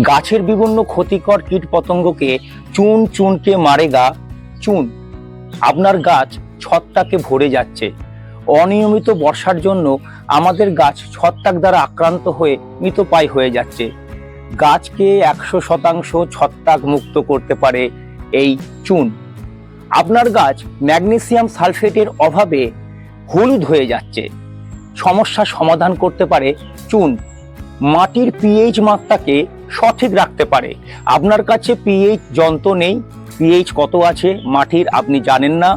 গাছের বিভিন্ন ক্ষতিকর কীট পতঙ্গকে চুন চুনকে মারে গা চুন। আপনার গাছ ছত্রাকে ভরে যাচ্ছে। অনিয়মিত বর্ষার জন্য আমাদের গাছ ছত্রাক দ্বারা আক্রান্ত হয়ে মৃতপায় হয়ে যাচ্ছে। গাছকে একশো শতাংশ ছত্রাক মুক্ত করতে পারে এই চুন। আপনার গাছ ম্যাগনেসিয়াম সালফেটের অভাবে হলুদ হয়ে যাচ্ছে। সমস্যা সমাধান করতে পারে চুন। মাটির পিএইচ মাত্রাকে সঠিক রাখতে পারে। আপনার কাছে পিএইচ যন্ত্র নেই পিএইচ কত আছে, মাটির আপনি জানেন না,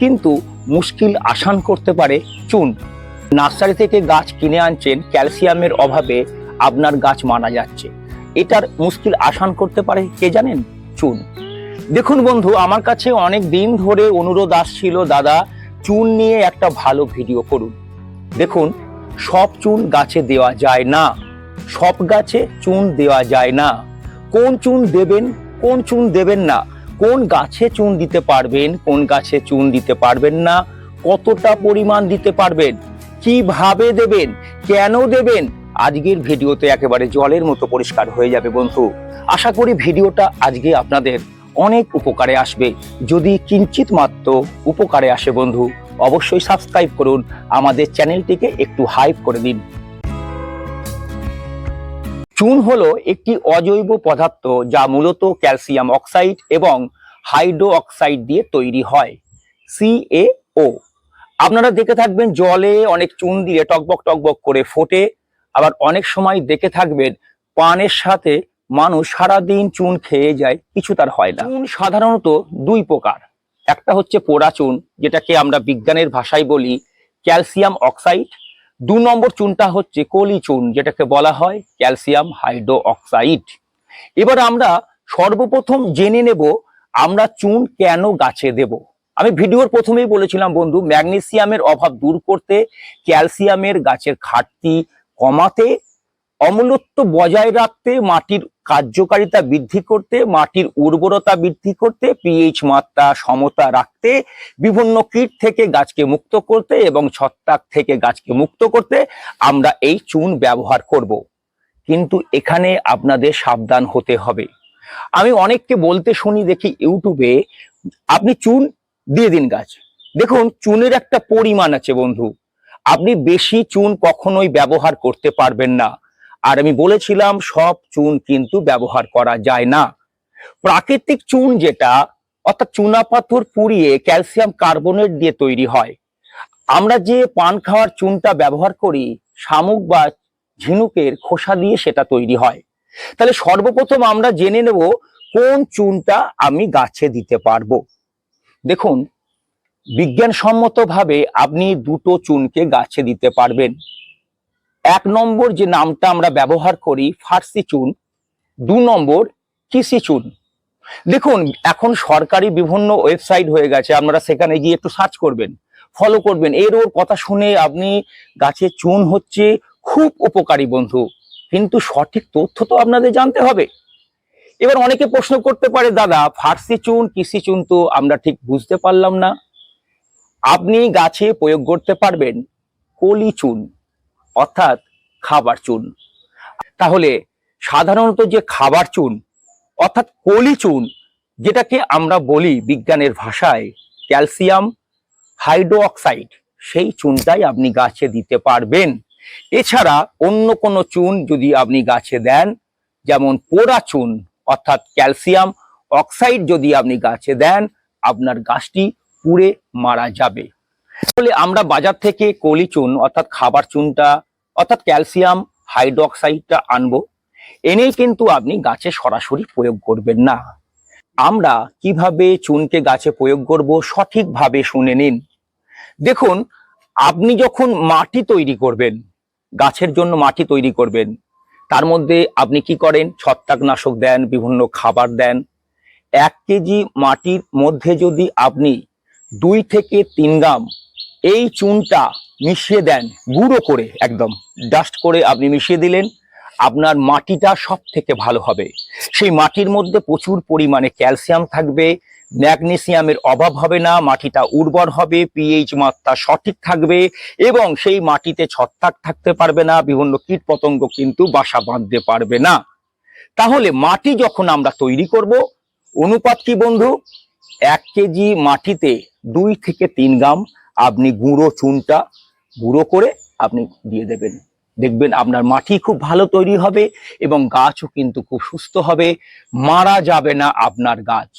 কিন্তু মুশকিল আসান করতে পারে। চুন, নার্সারি থেকে গাছ কিনে আনছেন, ক্যালসিয়ামের অভাবে আপনার গাছ মারা যাচ্ছে। এটার মুশকিল আসান করতে পারে কে জানেন? চুন। দেখুন বন্ধু, আমার কাছে অনেক দিন ধরে অনুরোধ আসছিল, দাদা, চুন নিয়ে একটা ভালো ভিডিও করুন। দেখুন, সব চুন গাছে দেওয়া যায় না। সব গাছে চুন দেওয়া যায় না। কোন চুন দেবেন, কোন চুন দেবেন না। কোন গাছে চুন দিতে পারবেন, কোন গাছে চুন দিতে পারবেন না। কতটা পরিমাণ দিতে পারবেন? কীভাবে দেবেন? কেন দেবেন? আজকের ভিডিওতে একেবারে জলের মতো পরিষ্কার হয়ে যাবে বন্ধু। আশা করি ভিডিওটা আজকে আপনাদের অনেক উপকারে আসবে। যদি কিঞ্চিত মাত্র উপকারে আসে বন্ধু, অবশ্যই সাবস্ক্রাইব করুন। আমাদের চ্যানেলটিকে একটু হাইপ করে দিন। চুন হলো একটি অজৈব পদার্থ যা মূলত ক্যালসিয়াম অক্সাইড এবং হাইড্রো অক্সাইড দিয়ে তৈরি হয়। সিএও আপনারা দেখে থাকবেন জলে অনেক চুন দিয়ে টকবক টকবক করে ফোটে। আবার অনেক সময় দেখে থাকবেন পানের সাথে মানুষ সারাদিন চুন খেয়ে যায়, কিছু তার হয় না। চুন সাধারণত দুই প্রকার। একটা হচ্ছে পোড়া চুন, যেটাকে আমরা বিজ্ঞানের ভাষায় বলি ক্যালসিয়াম অক্সাইড দু নম্বর চুনটা হচ্ছে কলি চুন, যেটাকে বলা হয় ক্যালসিয়াম হাইড্রো অক্সাইড এবার আমরা সর্বপ্রথম জেনে নেব আমরা চুন কেন গাছে দেব। আমি ভিডিওর প্রথমেই বলেছিলাম, বন্ধু, ম্যাগনেসিয়ামের অভাব দূর করতে ক্যালসিয়ামের গাছের ঘাটতি কমাতে, অম্লত্ব বজায় রাখতে, মাটির কার্যকারিতা বৃদ্ধি করতে, মাটির উর্বরতা বৃদ্ধি করতে পিএইচ মাত্রা, সমতা রাখতে, বিভিন্ন কীট থেকে গাছকে মুক্ত করতে এবং ছত্রাক থেকে গাছকে মুক্ত করতে আমরা এই চুন ব্যবহার করব। কিন্তু এখানে আপনাদের সাবধান হতে হবে। আমি অনেককে বলতে শুনি দেখি ইউটিউবে, আপনি চুন দিয়ে দিন গাছ। দেখুন, চুনের একটা পরিমাণ আছে বন্ধু। আপনি বেশি চুন কখনোই ব্যবহার করতে পারবেন না। আর আমি বলেছিলাম, সব চুন কিন্তু ব্যবহার করা যায় না। প্রাকৃতিক চুন যেটা, অর্থাৎ চুনা পাথর পুড়িয়ে ক্যালসিয়াম কার্বনেট দিয়ে তৈরি হয়। আমরা যে পান খাওয়ার চুনটা ব্যবহার করি, শামুক বা ঝিনুকের খোসা দিয়ে সেটা তৈরি হয়। তাহলে সর্বপ্রথম আমরা জেনে নেব, কোন চুনটা আমি গাছে দিতে পারব। দেখুন, বিজ্ঞানসম্মতভাবে আপনি দুটো চুনকে গাছে দিতে পারবেন। এক নম্বর যে নামটা আমরা ব্যবহার করি, ফার্সি চুন, দু নম্বর কিসি চুন। দেখুন, এখন সরকারি বিভিন্ন ওয়েবসাইট হয়ে গেছে, আপনারা সেখানে গিয়ে একটু সার্চ করবেন, ফলো করবেন। এর ওর কথা শুনে আপনি গাছে চুন হচ্ছে, খুব উপকারী বন্ধু। কিন্তু সঠিক তথ্য তো আপনাদের জানতে হবে। এবার অনেকে প্রশ্ন করতে পারে, দাদা, ফার্সি চুন কৃষি চুন তো আমরা ঠিক বুঝতে পারলাম না। আপনি গাছে প্রয়োগ করতে পারবেন, কলি চুন। অর্থাৎ খাবার চুন তাহলে সাধারণত যে খাবার চুন অর্থাৎ কলি চুন যেটাকে আমরা বলি বিজ্ঞানের ভাষায় ক্যালসিয়াম হাইড্রো অক্সাইড সেই চুনটাই আপনি গাছে দিতে পারবেন। এছাড়া অন্য কোনো চুন যদি আপনি গাছে দেন, যেমন পোড়া চুন অর্থাৎ ক্যালসিয়াম অক্সাইড যদি আপনি গাছে দেন, আপনার গাছটি পুড়ে মারা যাবে। তাহলে আমরা বাজার থেকে কলি চুন, অর্থাৎ খাবার চুনটা, অর্থাৎ ক্যালসিয়াম হাইড্রোক্সাইডটা আনব। এনেই কিন্তু আপনি গাছে সরাসরি প্রয়োগ করবেন না। আমরা কীভাবে চুনকে গাছে প্রয়োগ করব সঠিকভাবে শুনে নিন। দেখুন, আপনি যখন মাটি তৈরি করবেন, গাছের জন্য মাটি তৈরি করবেন, তার মধ্যে আপনি কি করেন? ছত্রাকনাশক দেন, বিভিন্ন খাবার দেন। এক কেজি মাটির মধ্যে যদি আপনি দুই থেকে তিন গ্রাম এই চুনটা মিশিয়ে দেন গুঁড়ো করে একদম ডাস্ট করে আপনি মিশিয়ে দিলেন, আপনার মাটিটা সব থেকে ভালো হবে। সেই মাটির মধ্যে প্রচুর পরিমাণে ক্যালসিয়াম থাকবে, ম্যাগনেসিয়ামের অভাব হবে না, মাটিটা উর্বর হবে পিএইচ মাত্রা সঠিক থাকবে, এবং সেই মাটিতে ছত্রাক থাকতে পারবে না, বিভিন্ন কীট পতঙ্গ কিন্তু বাসা বাঁধতে পারবে না। তাহলে মাটি যখন আমরা তৈরি করব, অনুপাত কি বন্ধু? এক কেজি মাটিতে দুই থেকে তিন গ্রাম আপনি গুঁড়ো চুনটা গুঁড়ো করে আপনি দিয়ে দেবেন। দেখবেন আপনার মাটি খুব ভালো তৈরি হবে এবং গাছও কিন্তু খুব সুস্থ হবে, মারা যাবে না আপনার গাছ।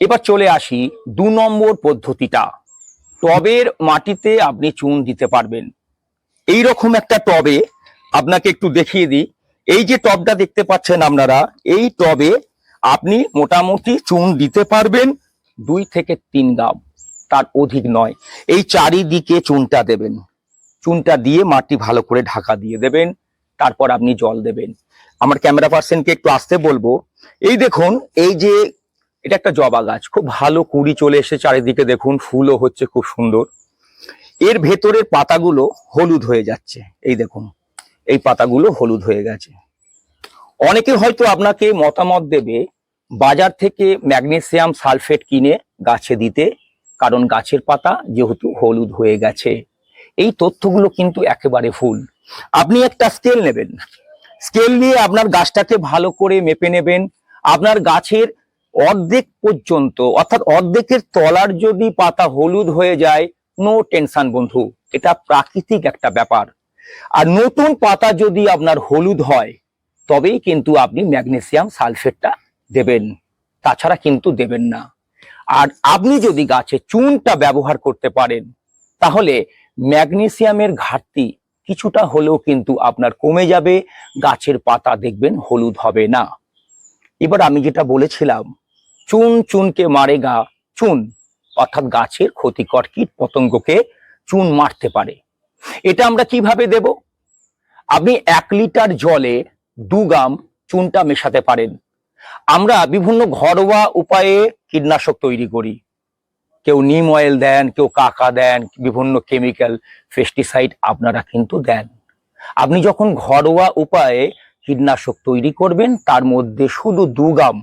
এবার চলে আসি দু নম্বর পদ্ধতিটা। টবের মাটিতে আপনি চুন দিতে পারবেন। এই রকম একটা টবে আপনাকে একটু দেখিয়ে দিই। এই যে টবটা দেখতে পাচ্ছেন আপনারা, এই টবে আপনি মোটামুটি চুন দিতে পারবেন দুই থেকে তিন গ্রাম তার অধিক নয়। এই চারিদিকে চুনটা দেবেন। চুনটা দিয়ে মাটি ভালো করে ঢাকা দিয়ে দেবেন। তারপর আপনি জল দেবেন। আমার ক্যামেরা পার্সনকে একটু আসতে বলব। এই দেখুন, এই যে এটা একটা জবা গাছ। খুব ভালো কুড়ি চলে এসে চারিদিকে দেখুন, ফুলও হচ্ছে খুব সুন্দর। এর ভেতরের পাতাগুলো হলুদ হয়ে যাচ্ছে। এই দেখুন, এই পাতাগুলো হলুদ হয়ে গেছে। অনেকে হয়তো আপনাকে মতামত দেবে, বাজার থেকে ম্যাগনেসিয়াম সালফেট কিনে গাছে দিতে। কারণ গাছের পাতা যেহেতু হলুদ হয়ে গেছে। এই তথ্যগুলো কিন্তু একেবারে ভুল। আপনি একটা স্কেল নেবেন। স্কেল নিয়ে আপনার গাছটাকে ভালো করে মেপে নেবেন। আপনার গাছের অর্ধেক পর্যন্ত, অর্থাৎ অর্ধেকের তলার যদি পাতা হলুদ হয়ে যায় নো টেনশন বন্ধু। এটা প্রাকৃতিক একটা ব্যাপার। আর নতুন পাতা যদি আপনার হলুদ হয়, তবেই কিন্তু আপনি ম্যাগনেসিয়াম সালফেটটা দেবেন। তাছাড়া কিন্তু দেবেন না। আর আপনি যদি গাছে চুনটা ব্যবহার করতে পারেন, তাহলে ম্যাগনেসিয়ামের ঘাটতি কিছুটা হলেও কিন্তু আপনার কমে যাবে, গাছের পাতা দেখবেন হলুদ হবে না। এবার আমি যেটা বলেছিলাম, চুন চুনকে মারে গা, চুন, অর্থাৎ গাছের ক্ষতিকর কীট পতঙ্গকে চুন মারতে পারে। এটা আমরা কীভাবে দেব? আপনি এক লিটার জলে দু গ্রাম চুনটা মেশাতে পারেন। আমরা বিভিন্ন ঘরোয়া উপায়ে কীটনাশক তৈরি করি। কেউ নিম অয়েল দেন কেউ কাকা দেন বিভিন্ন কেমিক্যাল পেস্টিসাইড আপনারা কিন্তু দেন। আপনি যখন ঘরোয়া উপায়ে কীটনাশক তৈরি করবেন তার মধ্যে শুধু দু গ্রাম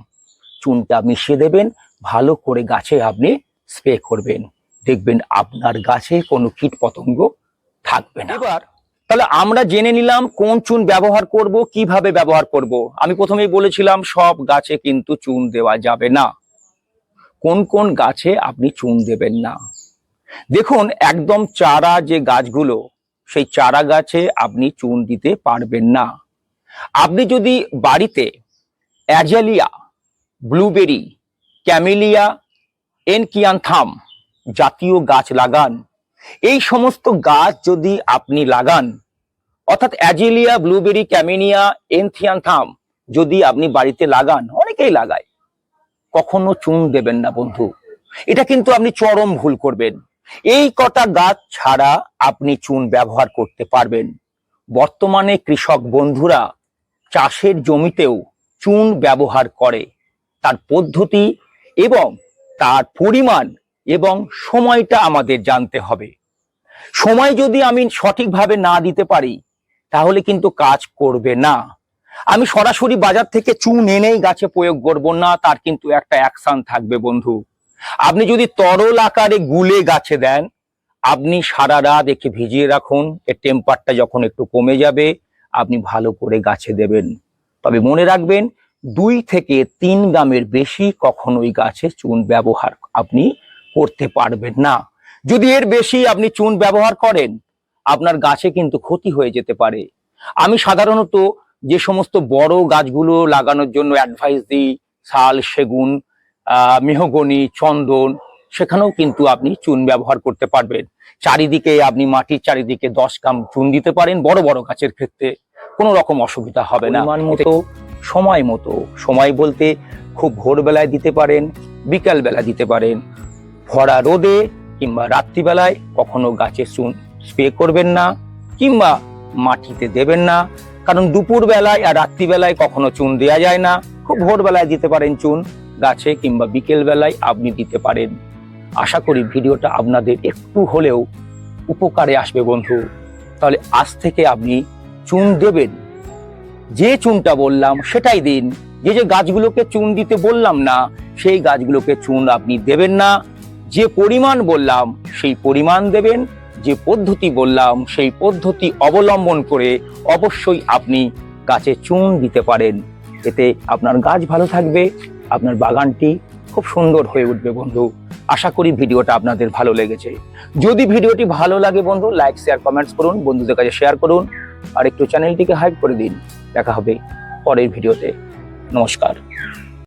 চুনটা মিশিয়ে দেবেন ভালো করে গাছে আপনি স্প্রে করবেন। দেখবেন আপনার গাছে কোনো কীট পতঙ্গ থাকবে না। এবার তাহলে আমরা জেনে নিলাম কোন চুন ব্যবহার করব কীভাবে ব্যবহার করব। আমি প্রথমেই বলেছিলাম সব গাছে কিন্তু চুন দেওয়া যাবে না। কোন কোন গাছে আপনি চুন দেবেন না। দেখুন, একদম চারা যে গাছগুলো, সেই চারা গাছে আপনি চুন দিতে পারবেন না। আপনি যদি বাড়িতে অ্যাজেলিয়া, ব্লুবেরি, ক্যামেলিয়া, এনকিয়ানথাম জাতীয় গাছ লাগান, এই সমস্ত গাছ যদি আপনি লাগান, অর্থাৎ অ্যাজেলিয়া, ব্লুবেরি ক্যামিনিয়া এনথিয়ানথাম যদি আপনি বাড়িতে লাগান, অনেকেই লাগায়। কখনো চুন দেবেন না, বন্ধু। এটা কিন্তু আপনি চরম ভুল করবেন। এই কটা গাছ ছাড়া আপনি চুন ব্যবহার করতে পারবেন। বর্তমানে কৃষক বন্ধুরা চাষের জমিতেও চুন ব্যবহার করে। তার পদ্ধতি এবং তার পরিমাণ এবং সময়টা আমাদের জানতে হবে। সময় যদি আমি সঠিকভাবে না দিতে পারি, তাহলে কিন্তু কাজ করবে না। আমি সরাসরি বাজার থেকে চুন এনেই গাছে প্রয়োগ করব না, তার কিন্তু একটা অ্যাকশন থাকবে বন্ধু। আপনি যদি তরল আকারে গুলে গাছে দেন, আপনি সারা রাত একে ভিজিয়ে রাখুন, এর টেম্পারটা যখন একটু কমে যাবে, আপনি ভালো করে গাছে দেবেন। তবে মনে রাখবেন, দুই থেকে তিন গ্রামের বেশি কখনোই গাছে চুন ব্যবহার আপনি করতে পারবেন না। যদি এর বেশি আপনি চুন ব্যবহার করেন, আপনার গাছে কিন্তু ক্ষতি হয়ে যেতে পারে। আমি সাধারণত যে সমস্ত বড় গাছগুলো লাগানোর জন্য অ্যাডভাইস দিই শাল সেগুন মেহগনি চন্দন সেখানেও কিন্তু আপনি চুন ব্যবহার করতে পারবেন। চারিদিকে আপনি মাটির চারিদিকে দশ গ্রাম চুন দিতে পারেন বড় বড় গাছের ক্ষেত্রে। কোনো রকম অসুবিধা হবে না। পরিমাণ মতো। সময় মতো। সময় বলতে খুব ভোরবেলায় দিতে পারেন বিকাল বেলা দিতে পারেন। ভরা রোদে কিংবা রাত্রিবেলায় কখনো গাছে চুন স্প্রে করবেন না কিংবা মাটিতে দেবেন না। কারণ দুপুর বেলায় আর রাত্রিবেলায় কখনো চুন দেওয়া যায় না। খুব ভোরবেলায় দিতে পারেন চুন, গাছে কিংবা বিকেল বেলায় আপনি দিতে পারেন। আশা করি ভিডিওটা আপনাদের একটু হলেও উপকারে আসবে বন্ধু। তাহলে আজ থেকে আপনি চুন দেবেন। যে চুনটা বললাম সেটাই দিন। যে যে গাছগুলোকে চুন দিতে বললাম না, সেই গাছগুলোকে চুন আপনি দেবেন না। যে পরিমাণ বললাম, সেই পরিমাণ দেবেন। যে পদ্ধতি বললাম, সেই পদ্ধতি অবলম্বন করে অবশ্যই আপনি গাছে চুন দিতে পারেন। এতে আপনার গাছ ভালো থাকবে, আপনার বাগানটি খুব সুন্দর হয়ে উঠবে বন্ধু। আশা করি ভিডিওটা আপনাদের ভালো লেগেছে। যদি ভিডিওটি ভালো লাগে বন্ধু লাইক শেয়ার কমেন্টস করুন, বন্ধুদের কাছে শেয়ার করুন, আর একটু চ্যানেলটিকে হাইপ করে দিন। দেখা হবে পরের ভিডিওতে। নমস্কার।